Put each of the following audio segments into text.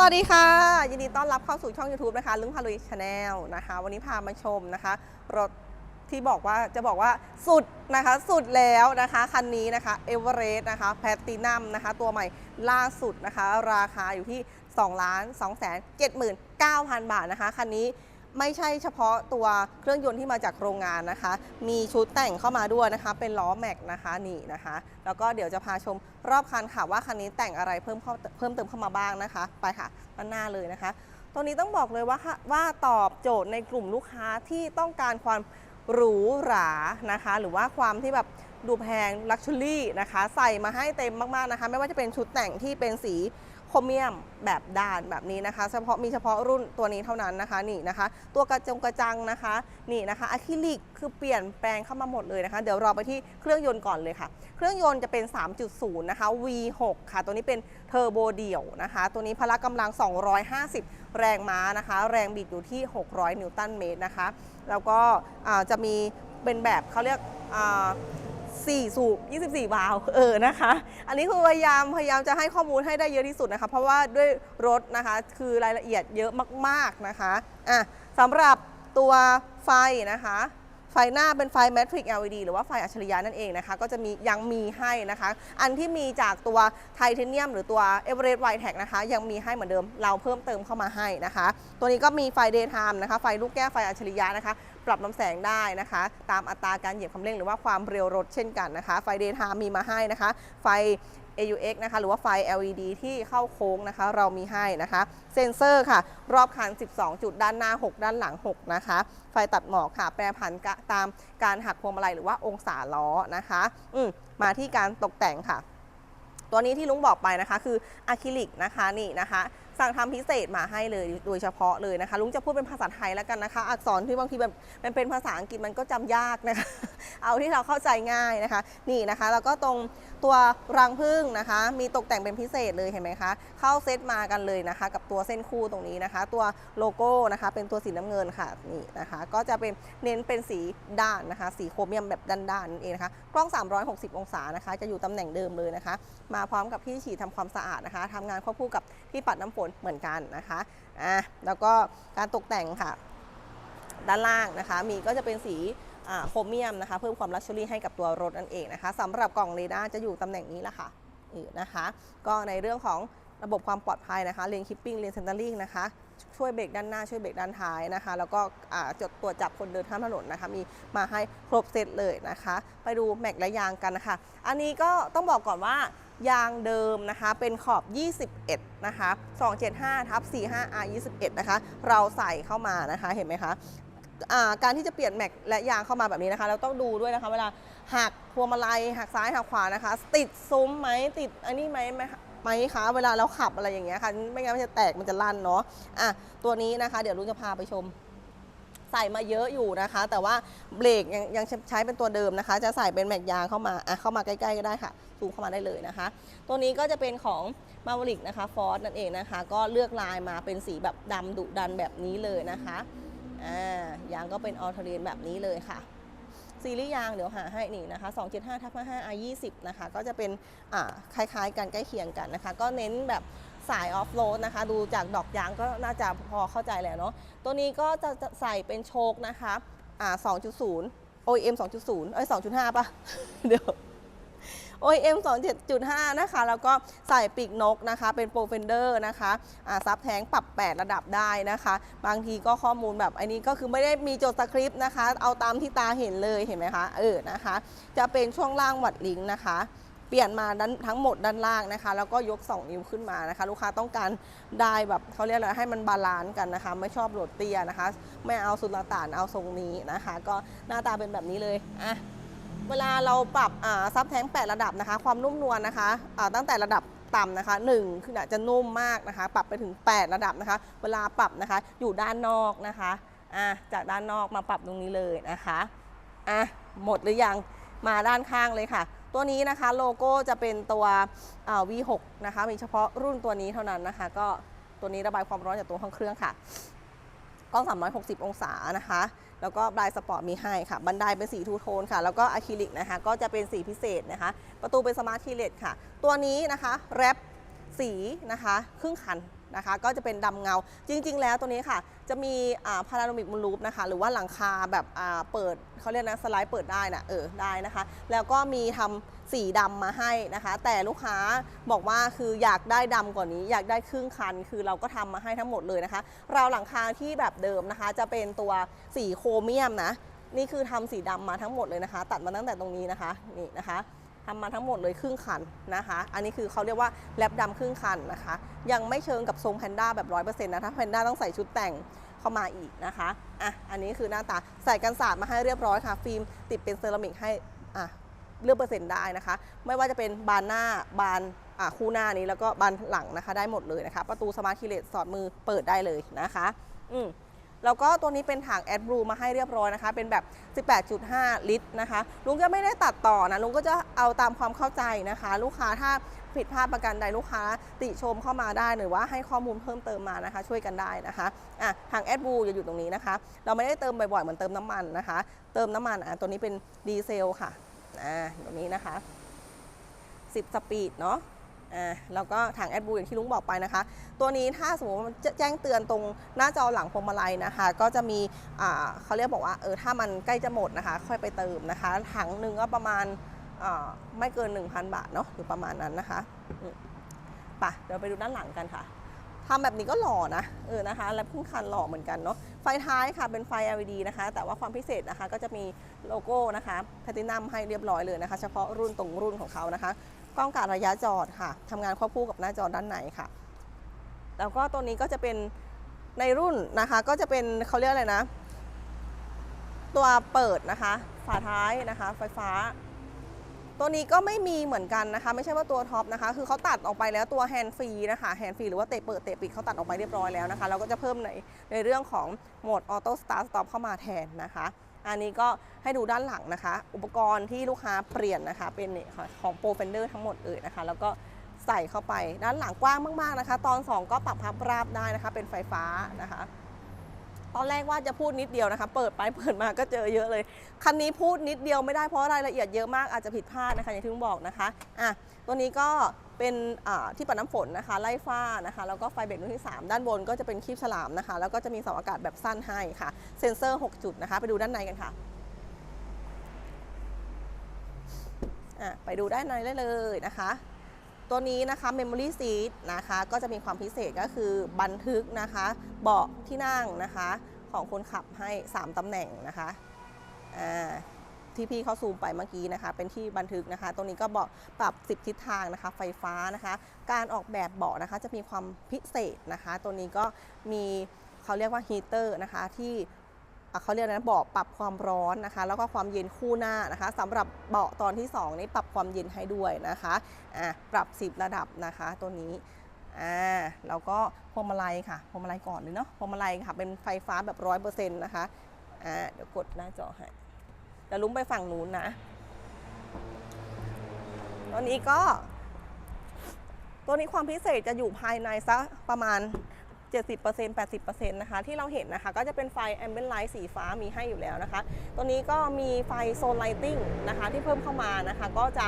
สวัสดีค่ะ ยินดีต้อนรับเข้าสู่ช่อง YouTube นะคะลุงพาลุยชาแนลนะคะ วันนี้พามาชมนะคะ รถที่บอกว่าจะบอกว่าสุดนะคะสุดแล้วนะคะ คันนี้นะคะเอเวอเรสต์นะคะแพตตินัมนะคะ ตัวใหม่ล่าสุดนะคะ ราคาอยู่ที่2ล้าน2 7 9 0 0 0 บาทนะคะ คันนี้ ไม่ใช่เฉพาะตัวเครื่องยนต์ที่มาจากโรงงานนะคะ มีชุดแต่งเข้ามาด้วยนะคะ เป็นล้อแม็กนะคะนี่นะคะ แล้วก็เดี๋ยวจะพาชมรอบคันค่ะว่าคันนี้แต่งอะไรเพิ่มเข้าเพิ่มเติมเข้ามาบ้างนะคะ ไปค่ะด้านหน้าเลยนะคะตัวนี้ต้องบอกเลยว่าว่าตอบโจทย์ในกลุ่มลูกค้าที่ต้องการความหรูหรานะคะ หรือว่าความที่แบบดูแพงลักชัวรี่นะคะ ใส่มาให้เต็มมากๆนะคะ ไม่ว่าจะเป็นชุดแต่งที่เป็นสี โครเมียมแบบด่านแบบนี้นะคะ เฉพาะมีเฉพาะรุ่นตัวนี้เท่านั้นนะคะนี่นะคะ ตัวกระจงกระจังนะคะนี่นะคะอะคริลิกคือเปลี่ยนแปลงเข้ามาหมดเลยนะคะ เดี๋ยวเราไปที่เครื่องยนต์ก่อนเลยค่ะ เครื่องยนต์จะเป็น 3.0 นะคะ V6 ค่ะ ตัวนี้เป็นเทอร์โบเดี่ยวนะคะ ตัวนี้พละกำลัง 250 แรงม้านะคะ แรงบิดอยู่ที่ 600 นิวตันเมตรนะคะ แล้วก็จะมีเป็นแบบเขาเรียก 4 สูบ 24 วาล์วเออนะคะ อันนี้คือพยายามพยายามจะให้ข้อมูลให้ได้เยอะที่สุดนะคะ เพราะว่าด้วยรถนะคะคือรายละเอียดเยอะมาก ๆนะคะอะสำหรับตัวไฟนะคะ ไฟหน้าเป็นไฟ Matrix LED หรือว่าไฟอัจฉริยะนั่นเองนะคะ ก็จะมียังมีให้นะคะ อันที่มีจากตัวไทเทเนียม หรือตัว Everest White Tag นะคะ ยังมีให้เหมือนเดิมเราเพิ่มเติมเข้ามาให้นะคะ ตัวนี้ก็มีไฟ Daytime นะคะ ไฟลูกแก้วไฟอัจฉริยะนะคะ ปรับลำแสงได้นะคะ ตามอัตราการเหยียบคันเร่งหรือว่าความเร็วรถเช่นกันนะคะ ไฟ Daytime มีมาให้นะคะ ไฟ AUX นะคะหรือว่าไฟ LED ที่เข้าโค้งนะคะ เรามีให้นะคะ เซ็นเซอร์ค่ะ รอบคัน 12 จุดด้านหน้า 6 ด้านหลัง 6 นะคะ ไฟตัดหมอกค่ะ แปรผันตามการหักพวงมาลัยหรือว่าองศาล้อนะคะอืมาที่การตกแต่งค่ะ ตัวนี้ที่ลุงบอกไปนะคะ คืออะคริลิกนะคะนี่นะคะ สั่งทำพิเศษมาให้เลยโดยเฉพาะเลยนะคะ ลุงจะพูดเป็นภาษาไทยแล้วกันนะคะ อักษรที่บางทีแบบมันเป็นภาษาอังกฤษมันก็จำยากนะคะ เอาที่เราเข้าใจง่ายนะคะ นี่นะคะ แล้วก็ตรงตัวรังพึ่งนะคะ มีตกแต่งเป็นพิเศษเลยเห็นไหมคะ เข้าเซตมากันเลยนะคะ กับตัวเส้นคู่ตรงนี้นะคะ ตัวโลโก้นะคะ เป็นตัวสีน้ำเงินค่ะนี่นะคะ ก็จะเป็นเน้นเป็นสีด้านนะคะ สีโครเมียมแบบด้านๆนั่นเองนะคะกล้อง 360 องศานะคะ จะอยู่ตำแหน่งเดิมเลยนะคะ มาพร้อมกับที่ฉีดทำความสะอาดนะคะทำงานควบคู่กับที่ปัดน้ำฝนเหมือนกันนะคะอะแล้วก็การตกแต่งค่ะ ด้านล่างนะคะ มีก็จะเป็นสีโครเมียมนะคะ เพิ่มความลักชัวรี่ให้กับตัวรถนั่นเองนะคะสำหรับกล่องเรดาร์จะอยู่ตำแหน่งนี้แหละค่ะนะคะ ก็ในเรื่องของระบบความปลอดภัยนะคะเลนคิปปิ้งเลนเซนเตอร์ลิงนะคะช่วยเบรกด้านหน้าช่วยเบรกด้านท้ายนะคะ แล้วก็จดตรวจจับคนเดินข้ามถนนนะคะ มีมาให้ครบเซตเลยนะคะ ไปดูแม็กและยางกันนะคะ อันนี้ก็ต้องบอกก่อนว่า ยางเดิมนะคะ เป็นขอบ 21 นะคะ 275ทับ45 R 21 นะคะ เราใส่เข้ามานะคะ เห็นไหมคะการที่จะเปลี่ยนแม็กและยางเข้ามาแบบนี้นะคะ เราต้องดูด้วยนะคะ เวลาหักพวงมาลัยหักซ้ายหักขวานะคะ ติดซุ้มไหมติดอันนี้ไหมไหมไหมคะเวลาเราขับอะไรอย่างเงี้ยค่ะ ไม่งั้นมันจะแตกมันจะลั่นเนาะอะตัวนี้นะคะ เดี๋ยวลุงจะพาไปชม ใส่มาเยอะอยู่นะคะ แต่ว่าเบรกยังยังใช้เป็นตัวเดิมนะคะ จะใส่เป็นแม็กยางเข้ามาอะเข้ามาใกล้ๆก็ได้ค่ะซูมเข้ามาได้เลยนะคะ ตัวนี้ก็จะเป็นของมาวลิกนะคะฟอร์ดนั่นเองนะคะ ก็เลือกลายมาเป็นสีแบบดำดุดันแบบนี้เลยนะคะอ่ายางก็เป็นออลเทเรนแบบนี้เลยค่ะซีรีส์ยางเดี๋ยวหาให้นี่นะคะ275ทับ55 R 20 นะคะ ก็จะเป็นอ่าคล้ายๆกันใกล้เคียงกันนะคะ ก็เน้นแบบ สายออฟโรดนะคะ ดูจากดอกยางก็น่าจะพอเข้าใจแหละเนาะตัวนี้ก็จะจะใส่เป็นโชคนะคะอ่า2.0 OEM 2.0เอ้ย2.5 ป่ะ เดี๋ยว OEM 2.7.5 นะคะ แล้วก็ใส่ปีกนกนะคะ เป็นโปรเฟนเดอร์นะคะอ่าซับแท้งปรับ 8 ระดับได้นะคะ บางทีก็ข้อมูลแบบอันนี้ก็คือไม่ได้มีโจดสคริปต์นะคะ เอาตามที่ตาเห็นเลยเห็นไหมคะ เออนะคะ จะเป็นช่วงล่างวัดลิงนะคะ เปลี่ยนมาด้านทั้งหมดด้านล่างนะคะ แล้วก็ยก 2 นิ้วขึ้นมานะคะ ลูกค้าต้องการได้แบบเขาเรียกอะไรให้มันบาลานซ์กันนะคะ ไม่ชอบโหลดเตี้ยนะคะ ไม่เอาสุลต่านเอาทรงนี้นะคะ ก็หน้าตาเป็นแบบนี้เลยอะเวลาเราปรับอ่าซับแท้ง8ระดับนะคะ ความนุ่มนวลนะคะอ่าตั้งแต่ระดับต่ำนะคะ1คือจะนุ่มมากนะคะ ปรับไปถึง 8 ระดับนะคะ เวลาปรับนะคะ อยู่ด้านนอกนะคะอะจากด้านนอกมาปรับตรงนี้เลยนะคะอะหมดหรือยังมาด้านข้างเลยค่ะ ตัวนี้นะคะโลโก้จะเป็นตัว V6 นะคะมีเฉพาะรุ่นตัวนี้เท่านั้นนะคะ ก็ตัวนี้ระบายความร้อนจากตัวห้องเครื่องค่ะกล้อง 360 องศานะคะ แล้วก็บลายสปอร์ตมีให้ค่ะ บันไดเป็นสีทูโทนค่ะ แล้วก็อะคริลิกนะคะ ก็จะเป็นสีพิเศษนะคะ ประตูเป็นสมาร์ทคีเลตค่ะ ตัวนี้นะคะ แรปสีนะคะ ครึ่งคัน นะคะ ก็จะเป็นดำเงา จริง ๆ แล้วตัวนี้ค่ะ จะมีพาราโนมิกมูลูปนะคะ หรือว่าหลังคาแบบเปิดเขาเรียกนะสไลด์เปิดได้นะเออได้นะคะ แล้วก็มีทำสีดำมาให้นะคะ แต่ลูกค้าบอกว่าคืออยากได้ดำกว่านี้ อยากได้ครึ่งคัน คือเราก็ทำมาให้ทั้งหมดเลยนะคะ เราหลังคาที่แบบเดิมนะคะ จะเป็นตัวสีโครเมียมนะ นี่คือทำสีดำมาทั้งหมดเลยนะคะ ตัดมาตั้งแต่ตรงนี้นะคะ นี่นะคะ ทำมาทั้งหมดเลยครึ่งคันนะคะ อันนี้คือเขาเรียกว่าแลบดำครึ่งคันนะคะ ยังไม่เชิงกับทรงแพนด้าแบบร้อยเปอร์เซ็นต์นะถ้าแพนด้าต้องใส่ชุดแต่งเข้ามาอีกนะคะ อะ อันนี้คือหน้าตาใส่กันสาดมาให้เรียบร้อยค่ะ ฟิล์มติดเป็นเซรามิกให้ อะ เลือกเปอร์เซ็นต์ได้นะคะ ไม่ว่าจะเป็นบานหน้า บาน อะ คู่หน้านี้แล้วก็บานหลังนะคะ ได้หมดเลยนะคะ ประตูสมาร์ทคีเลสสอดมือเปิดได้เลยนะคะ อืม แล้วก็ตัวนี้เป็นถังแอดบลูมาให้เรียบร้อยนะคะ เป็นแบบ 18.5 ลิตรนะคะ ลุงจะไม่ได้ตัดต่อนะ ลุงก็จะเอาตามความเข้าใจนะคะ ลูกค้าถ้าผิดพลาดประการใดลูกค้าติชมเข้ามาได้หรือว่าให้ข้อมูลเพิ่มเติมมานะคะ ช่วยกันได้นะคะอะถังแอดบลูจะอยู่ตรงนี้นะคะ เราไม่ได้เติมบ่อยๆเหมือนเติมน้ำมันนะคะ เติมน้ำมันอะตัวนี้เป็นดีเซลค่ะอ่าตรงนี้นะคะ 10 สปีดเนาะ อ่าแล้วก็ถังแอดบูอย่างที่ลุงบอกไปนะคะ ตัวนี้ถ้าสมมติมันจะแจ้งเตือนตรงหน้าจอหลังพวงมาลัยนะคะ ก็จะมีอ่าเขาเรียกบอกว่าเออถ้ามันใกล้จะหมดนะคะ ค่อยไปเติมนะคะ ถังหนึ่งก็ประมาณอ่าไม่เกิน 1,000 บาทเนาะหรือประมาณนั้นนะคะปะเดี๋ยวไปดูด้านหลังกันค่ะทำแบบนี้ก็หล่อนะเออนะคะและพึ่งคันหล่อเหมือนกันเนาะไฟท้ายค่ะเป็นไฟ LED นะคะ แต่ว่าความพิเศษนะคะก็จะมีโลโก้นะคะแพลตินัมให้เรียบร้อยเลยนะคะ เฉพาะรุ่นตรงรุ่นของเขานะคะ กล้องกะระยะจอดค่ะทำงานควบคู่กับหน้าจอด้านในค่ะ แล้วก็ตัวนี้ก็จะเป็นในรุ่นนะคะก็จะเป็นเขาเรียกอะไรนะ ตัวเปิดนะคะ ฝาท้ายนะคะ ไฟฟ้า ตัวนี้ก็ไม่มีเหมือนกันนะคะ ไม่ใช่ว่าตัวท็อปนะคะ คือเขาตัดออกไปแล้วตัวแฮนด์ฟรีนะคะแฮนด์ฟรีหรือว่าเตะเปิดเตะปิดเขาตัดออกไปเรียบร้อยแล้วนะคะเราก็จะเพิ่มในในเรื่องของโหมดออโต้สตาร์ทสต็อปเข้ามาแทนนะคะ อันนี้ก็ให้ดูด้านหลังนะคะ อุปกรณ์ที่ลูกค้าเปลี่ยนนะคะ เป็นเนี่ยของโปรเฟนเดอร์ทั้งหมดเลยนะคะ แล้วก็ใส่เข้าไปด้านหลังกว้างมากๆนะคะ ตอน 2 ก็ปรับพับราบได้นะคะ เป็นไฟฟ้านะคะ ตอนแรกว่าจะพูดนิดเดียวนะคะ เปิดไปเปิดมาก็เจอเยอะเลย คันนี้พูดนิดเดียวไม่ได้เพราะรายละเอียดเยอะมากอาจจะผิดพลาดนะคะอย่างที่ลุงบอกนะคะอะตัวนี้ก็เป็นที่ปัดน้ำฝนนะคะ ไล่ฟ้านะคะ แล้วก็ไฟเบรกรุ่นที่ 3 ด้านบนก็จะเป็นคีบฉลามนะคะ แล้วก็จะมีเสาอากาศแบบสั้นให้ค่ะ เซ็นเซอร์ 6 จุดนะคะ ไปดูด้านในกันค่ะอะไปดูด้านในได้เลยนะคะ ตัวนี้นะคะ Memory Seat นะคะก็จะมีความพิเศษก็คือบันทึกนะคะ เบาะที่นั่งนะคะ ของคนขับให้ 3 ตำแหน่งนะคะที่พี่เขาซูมไปเมื่อกี้นะคะ เป็นที่บันทึกนะคะ ตรงนี้ก็เบาะปรับ 10 ทิศทางนะคะ ไฟฟ้านะคะ การออกแบบเบาะนะคะจะมีความพิเศษนะคะ ตัวนี้ก็มีเขาเรียกว่าฮีเตอร์นะคะที่ เขาเรียกนะเบาะปรับความร้อนนะคะ แล้วก็ความเย็นคู่หน้านะคะสำหรับเบาะตอนที่ 2 นี้ปรับความเย็นให้ด้วยนะคะอะปรับ 10 ระดับนะคะ ตัวนี้อ่าแล้วก็พวงมาลัยค่ะพวงมาลัยก่อนเลยเนาะพวงมาลัยค่ะเป็นไฟฟ้าแบบร้อยเปอร์เซ็นต์นะคะอ่าเดี๋ยวกดหน้าจอให้เดี๋ยวลุ้มไปฝั่งนู้นนะตัวนี้ก็ ตัวนี้ความพิเศษจะอยู่ภายในสักประมาณ 70% 80%นะคะที่เราเห็นนะคะก็จะเป็นไฟ Ambient Light สีฟ้ามีให้อยู่แล้วนะคะ ตัวนี้ก็มีไฟโซนไลติงนะคะที่เพิ่มเข้ามานะคะ ก็จะ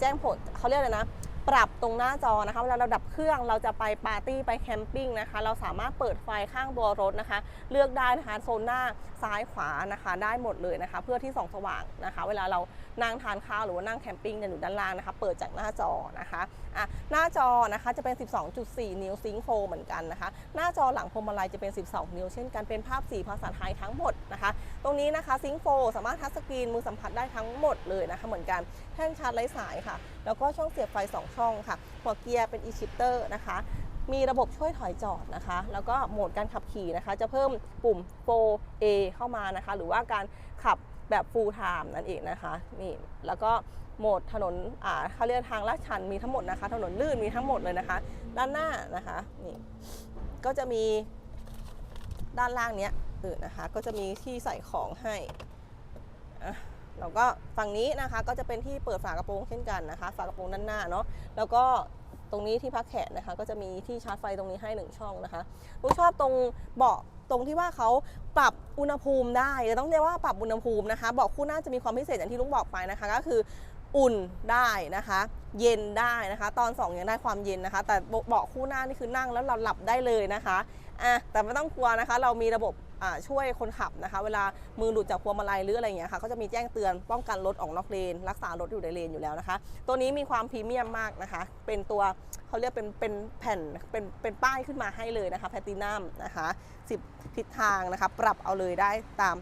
แจ้งผลเขาเรียกอะไรนะ ปรับตรงหน้าจอนะคะเวลาเราดับเครื่องเราจะไปปาร์ตี้ไปแคมปิ้งนะคะ เราสามารถเปิดไฟข้างตัวรถนะคะ เลือกได้นะคะโซนหน้าซ้ายขวานะคะ ได้หมดเลยนะคะ เพื่อที่ส่องสว่างนะคะ เวลาเรานั่งทานข้าวหรือว่านั่งแคมปิ้งเนี่ยอยู่ด้านล่างนะคะ เปิดจากหน้าจอนะคะอะหน้าจอนะคะจะเป็น 12.4 นิ้วซิงโฟเหมือนกันนะคะ หน้าจอหลังพวงมาลัยจะเป็น 12 นิ้วเช่นกันเป็นภาพสีภาษาไทยทั้งหมดนะคะ ตรงนี้นะคะซิงโฟสามารถทัชสกรีนมือสัมผัสได้ทั้งหมดเลยนะคะ เหมือนกัน แท่นชาร์จไร้สายค่ะ แล้วก็ช่องเสียบไฟ 2 ช่องค่ะ หัวเกียร์เป็น e-shifter นะคะ มีระบบช่วยถอยจอดนะคะ แล้วก็โหมดการขับขี่นะคะ จะเพิ่มปุ่ม 4A เข้ามานะคะ หรือว่าการขับแบบ full time นั่นเองนะคะ นี่ แล้วก็โหมดถนน อ่าเขาเรียกทางลาดชันมีทั้งหมดนะคะ ถนนลื่นมีทั้งหมดเลยนะคะ ด้านหน้านะคะ นี่ ก็จะมีด้านล่างเนี้ยเออนะคะ ก็จะมีที่ใส่ของให้อะ แล้วก็ฝั่งนี้นะคะก็จะเป็นที่เปิดฝากระโปรงเช่นกันนะคะ ฝากระโปรงด้านหน้าเนาะแล้วก็ตรงนี้ที่พักแขนนะคะ ก็จะมีที่ชาร์จไฟตรงนี้ให้หนึ่งช่องนะคะลูกชอบตรงเบาะตรงที่ว่าเขาปรับอุณหภูมิได้จะต้องเรียกว่าปรับอุณหภูมินะคะเบาะคู่หน้าจะมีความพิเศษอย่างที่ลุงบอกไปนะคะ ก็คืออุ่นได้นะคะ เย็นได้นะคะ ตอน2ยังได้ความเย็นนะคะ แต่เบาะคู่หน้านี่คือนั่งแล้วเราหลับได้เลยนะคะ อะแต่ไม่ต้องกลัวนะคะ เรามีระบบช่วยคนขับนะคะ เวลามือหลุดจากพวงมาลัยหรืออะไรอย่างเงี้ยค่ะก็จะมีแจ้งเตือนป้องกันรถออกนอกเลน รักษารถอยู่ในเลนอยู่แล้วนะคะ ตัวนี้มีความพรีเมียมมากนะคะ เป็นตัวเขาเรียกเป็นเป็นแผ่นเป็นเป็นป้ายขึ้นมาให้เลยนะคะแพตตินัมนะคะ10ทิศทางนะคะ ปรับเอาเลยได้ตาม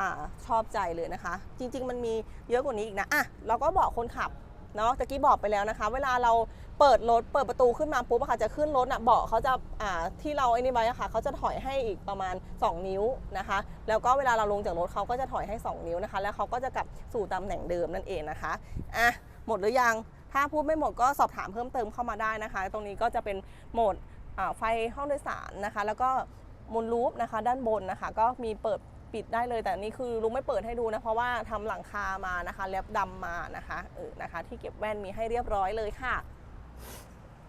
อชอบใจเลยนะคะ จริง ๆ มันมีเยอะกว่านี้อีกนะอะเราก็บอกคนขับ เนาะตะกี้บอกไปแล้วนะคะ เวลาเราเปิดรถเปิดประตูขึ้นมาปุ๊บอะค่ะจะขึ้นรถอะเบาะเขาจะอ่าที่เราไอ้นี่ไว้อะค่ะเขาจะถอยให้อีกประมาณ 2 นิ้วนะคะ แล้วก็เวลาเราลงจากรถเขาก็จะถอยให้ 2 นิ้วนะคะ แล้วเขาก็จะกลับสู่ตำแหน่งเดิมนั่นเองนะคะอะหมดหรือยังถ้าพูดไม่หมดก็สอบถามเพิ่มเติมเข้ามาได้นะคะ ตรงนี้ก็จะเป็นโหมดไฟห้องโดยสารนะคะ แล้วก็มูลรูปนะคะ ด้านบนนะคะ ก็มีเปิด ปิดได้เลย แต่นี่คือลุงไม่เปิดให้ดูนะ เพราะว่าทำหลังคามานะคะ แล็บดำมานะคะเออนะคะ ที่เก็บแว่นมีให้เรียบร้อยเลยค่ะ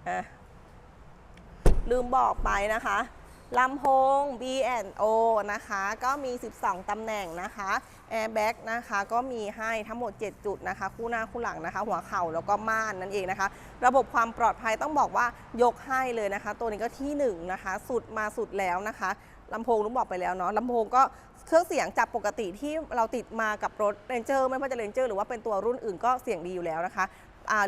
อะลืมบอกไปนะคะลำโพง B&O นะคะ ก็มี 12 ตำแหน่งนะคะแอร์แบ็กนะคะ ก็มีให้ทั้งหมด 7 จุดนะคะ คู่หน้าคู่หลังนะคะ หัวเข่าแล้วก็ม่านนั่นเองนะคะ ระบบความปลอดภัยต้องบอกว่ายกให้เลยนะคะ ตัวนี้ก็ที่ 1 นะคะ สุดมาสุดแล้วนะคะลำโพงลุงบอกไปแล้วเนาะลำโพงก็ เครื่องเสียงจากปกติที่เราติดมากับรถเรนเจอร์ไม่ว่าจะเรนเจอร์หรือว่าเป็นตัวรุ่นอื่นก็เสียงดีอยู่แล้วนะคะ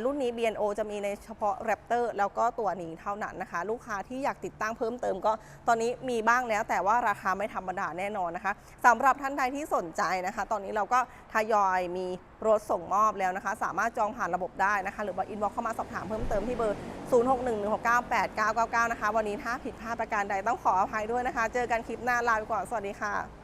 รุ่นนี้ bno จะมีในเฉพาะ Raptor แล้วก็ตัวนี้เท่านั้นนะคะ ลูกค้าที่อยากติดตั้งเพิ่มเติมก็ตอนนี้มีบ้างแล้ว แต่ว่าราคาไม่ธรรมดาแน่นอนนะคะสำหรับท่านใดที่สนใจนะคะ ตอนนี้เราก็ทยอยมีรถส่งมอบแล้วนะคะ สามารถจองผ่านระบบได้นะคะ หรือว่าอินบ็อกเข้ามาสอบถามเพิ่มเติมที่เบอร์ 0611698999 นะคะ วันนี้ถ้าผิดพลาดประการใดต้องขออภัยด้วยนะคะ เจอกันคลิปหน้าลาไปก่อนสวัสดีค่ะ